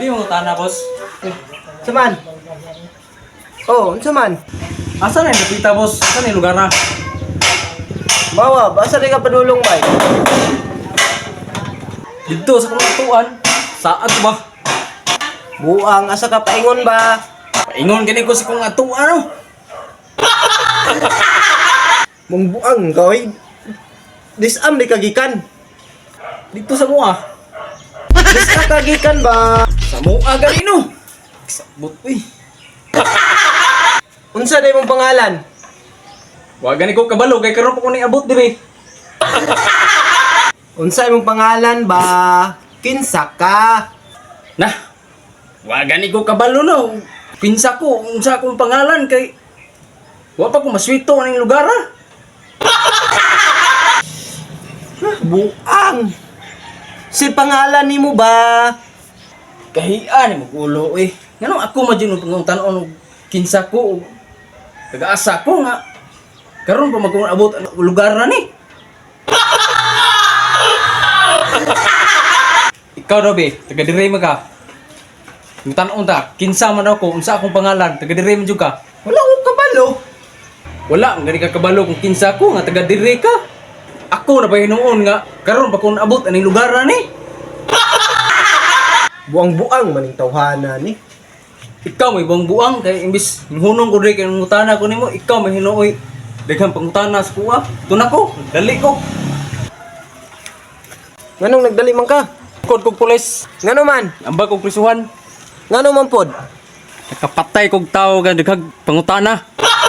na, boss. Saman? Oh, unsa man? Asa na yung napita, boss? Asa na yung lugar na? Mawa, basa rin ka padulong bay. Dito sa kong atuan. Saan to ba? Buang, asa ka paingon ba? Paingon gani ko sa kong atuan, oh. Mong buang, goy. Disam di kagikan. Dito sa mua. Dis ka kagikan ba? Sa mua gani, no. Sabot, uy. Unsa day mong pangalan? Wa gani ko kabalo, kay karon ko ni abot diri. Unsa imong pangalan ba? Kinsa ka? Nah, wa gani ko kabalo, no. Pinsa ko, unsa akong pangalan kay... Wa pa ko maswito ning lugar, ah. Buang. Si pangalan nimo ba? Kahian mo ulo eh. Ngano ako madyo ng panguntanon og kinsa ko og kagaasa ko nga karon pa magkung abot ang lugar na ni. Ikaw be, taga dire man ka. Ngutanon ta, kinsa man ako, unsa akong pangalan, taga man jud ka. Wala ko kabalo. Wala, ang gani ka kabalo kung kinsa ko nga taga dire ka. Ako na ba hinuon nga karon pa kung abot aning lugar na ni. Buang-buang maning tawhana ni. Ikaw may buang buang kay imbis hunong ko diri kay ngutana ko nimo, ikaw may hinuoy daghang pangutana sa kuha. Tuna ko, dali ko. Nganong nagdali man ka? Kod kog pulis, Ngano man? ambag kog prisuhan. Ngano man pod? Nakapatay kog tao nga daghang pangutana.